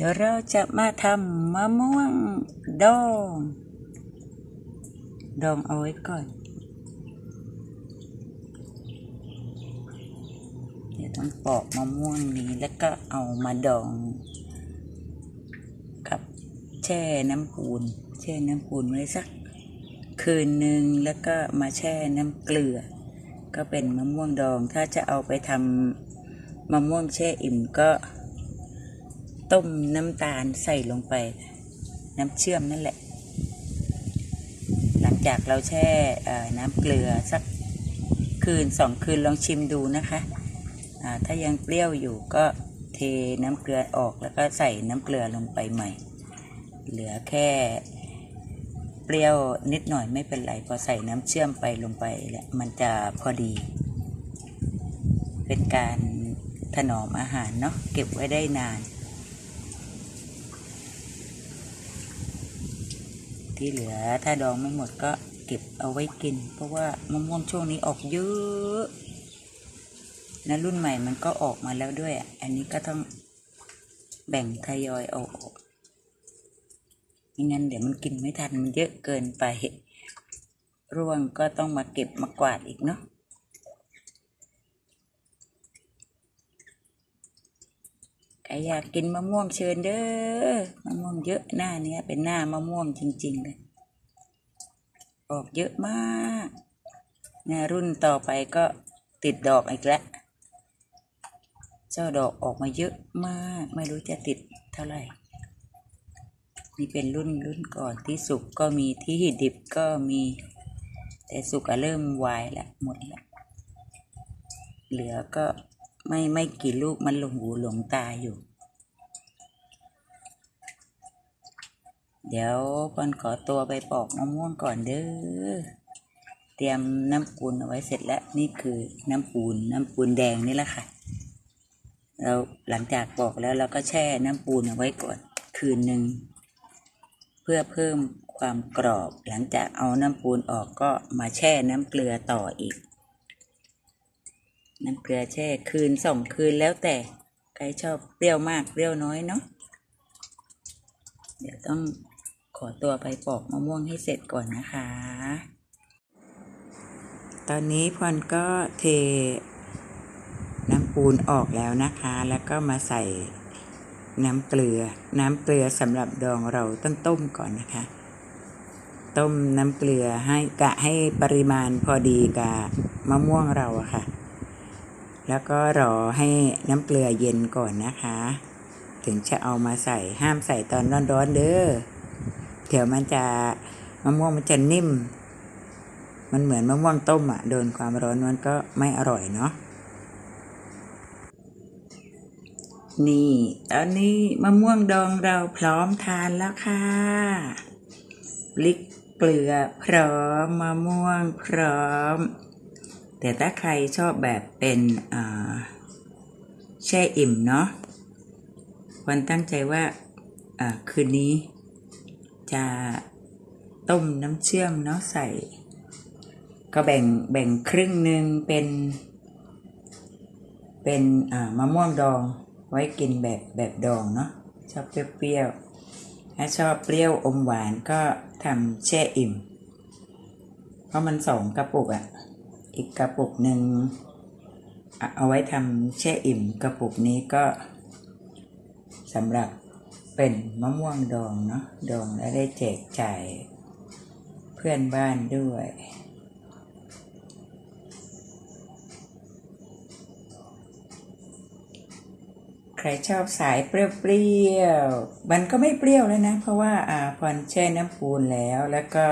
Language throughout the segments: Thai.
ดี๋ยวเราจะมาทำมะม่วงดอง ดองเอาไว้ก่อน เดี๋ยวต้องปอกมะม่วงนี้แล้วก็เอามาดอง กับแช่น้ำปูน แช่น้ำปูนไว้สัก คืนหนึ่งแล้วก็มาแช่น้ำเกลือ ก็เป็นมะม่วงดอง ถ้าจะเอาไปทำมะม่วงแช่อิ่มก็ ต้มน้ำตาลใส่ลงไป น้ำเชื่อมนั่นแหละ หลังจากเราแช่น้ำเกลือสักคืนสองคืนลองชิมดูนะคะถ้ายังเปรี้ยวอยู่ก็เทน้ำเกลือออกแล้วก็ใส่น้ำเกลือลงไปใหม่ เหลือแค่เปรี้ยวนิดหน่อยไม่เป็นไรพอใส่น้ำเชื่อมไปลงไปแล้วมันจะพอดี เป็นการถนอมอาหารเนาะเก็บไว้ได้นาน ที่เหลือถ้าดองไม่หมดก็เก็บเอาไว้กิน เพราะว่ามะม่วงช่วงนี้ออกเยอะนะรุ่นใหม่มันก็ออกมาแล้วด้วยอะอันนี้ก็ต้องแบ่งทยอยเอาออกไม่งั้นเดี๋ยวมันกินไม่ทันมันเยอะเกินไป ร่วงก็ต้องมาเก็บมากวาดอีกเนาะใคร อยากกินมะม่วงเชิญเด้อมะม่วงเยอะหน้าเนี้ยเป็นหน้ามะม่วงจริงๆเลยออกเยอะมากนี่ยรุ่นต่อไปก็ติดดอกอีกแล้วเจ้าดอกออกมาเยอะมาก ไม่รู้จะติดเท่าไหร่นี่เป็นรุ่นรุ่นก่อนที่สุกก็มีที่ดิบก็มี แต่สุกก็เริ่มวายละหมดละเหลือก็ไม่ไม่กี่ลูกมันหลงหูหลงตาอยู่ เดี๋ยวพอนขอตัวไปปอกมะม่วงก่อนเด้อ เตรียมน้ำปูนเอาไว้เสร็จแล้ว นี่คือน้ำปูนน้ำปูนแดงนี่แหละค่ะ เราหลังจากปอกแล้วเราก็แช่น้ำปูนเอาไว้ก่อน คืนหนึ่ง เพื่อเพิ่มความกรอบ หลังจากเอาน้ำปูนออกก็มาแช่น้ำเกลือต่ออีก น้ำเกลือแช่คืนสองคืนแล้วแต่ใครชอบเปรี้ยวมากเปรี้ยวน้อยเนาะเดี๋ยวต้อง ขอตัวไปปอกมะม่วงให้เสร็จก่อนนะคะ ตอนนี้พรก็เทน้ำปูนออกแล้วนะคะ แล้วก็มาใส่น้ำเกลือ น้ำเกลือสำหรับดองเราต้องต้มก่อนนะคะ ต้มน้ำเกลือให้กะให้ปริมาณพอดีกับมะม่วงเราอะค่ะ แล้วก็รอให้น้ำเกลือเย็นก่อนนะคะ ถึงจะเอามาใส่ห้ามใส่ตอนร้อนๆเด้อ เดี๋ยวมันจะมะม่วงมันจะนิ่ม มันเหมือนมะม่วงต้มอะโดนความร้อนมันก็ไม่อร่อยเนาะนี่ตอนนี้มะม่วงดองเราพร้อมทานแล้วค่ะพริกเกลือพร้อมมะม่วงพร้อม แต่ถ้าใครชอบแบบเป็นแช่อิ่มเนาะวันตั้งใจว่าคืนนี้ จะต้มน้ำเชื่อมเนาะใส่ ก็แบ่งแบ่งครึ่งหนึ่งเป็น เป็นอ่ามะม่วงดองไว้กินแบบแบบดองเนาะชอบเปรี้ยวๆถ้าชอบเปรี้ยวอมหวานก็ทำแช่อิ่ม เพราะมันสองกระปุกอะ่ะ อีกกระปุกหนึ่งเอาไว้ทำแช่อิ่มกระปุกนี้ก็สำหรับ เป็นมะม่วงดองเนาะดองแล้วได้แจกจ่ายเพื่อนบ้านด้วย ใครชอบสายเปรี้ยวๆ มันก็ไม่เปรี้ยวแล้วนะ เพราะว่าอ่าพรแช่น้ำปูนแล้วแล้วก็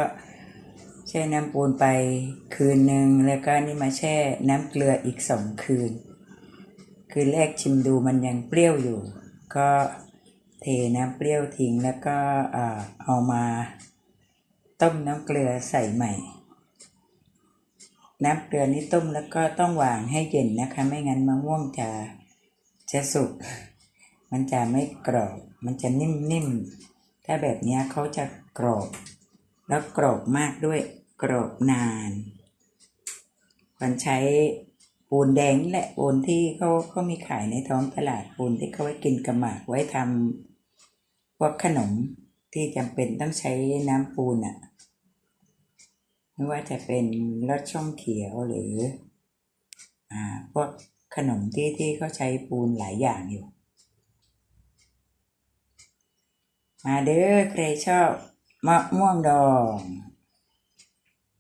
แช่น้ำปูนไปคืนหนึ่งแล้วก็นี่มาแช่น้ำเกลืออีกสองคืน คืนแรกชิมดูมันยังเปรี้ยวอยู่ ก็ เทน้ำเปรี้ยวทิ้งแล้วก็เอามาต้มน้ำเกลือใส่ใหม่ น้ำเกลือนี้ต้มแล้วก็ต้องวางให้เย็นนะคะ ไม่งั้นมะม่วงจะจะสุก มันจะไม่กรอบ มันจะนิ่มๆ ถ้าแบบนี้เขาจะกรอบ แล้วกรอบมากด้วยกรอบนานมันใช้ ปูนแดงนี่แหละปูนที่เขาเขามีขายในท้องตลาดปูนที่เขาไว้กินกระหมากไว้ทำพวกขนมที่จำเป็นต้องใช้น้ำปูนอะไม่ว่าจะเป็นรสช่องเขียวหรือ อ่าพวกขนมที่ที่เขาใช้ปูนหลายอย่างอยู่ มาเด้อใครชอบมะม่วงดอง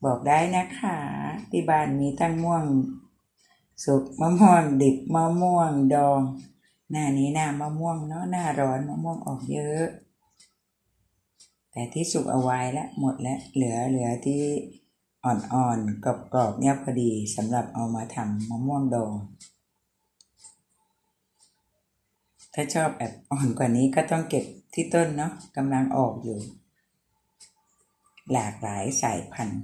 บอกได้นะคะ ที่บ้านมีตั้งม่วง สุกมะม่วงดิบมะม่วงดอง หน้านี้หน้ามะม่วงเนาะหน้าร้อนมะม่วงออกเยอะ แต่ที่สุกเอาไว้แล้วหมดแล้วเหลือเหลือที่อ่อนๆกรอบๆเนี่ยพอดีสำหรับเอามาทำมะม่วงดอง ถ้าชอบแบบอ่อนกว่านี้ก็ต้องเก็บที่ต้นเนาะกำลังออกอยู่ หลากหลายสายพันธุ์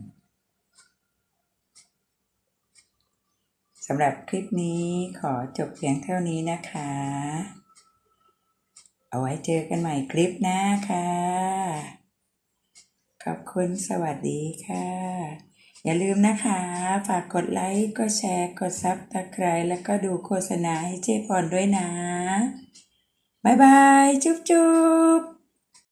สำหรับคลิปนี้ขอจบเพียงเท่านี้นะคะ เอาไว้เจอกันใหม่คลิปหน้าค่ะ ขอบคุณสวัสดีค่ะ อย่าลืมนะคะ ฝากกดไลค์กดแชร์กดซับตะไคร้แล้วก็ดูโฆษณาให้เจ๊พรด้วยนะ บ๊ายบาย จุ๊บจุ๊บ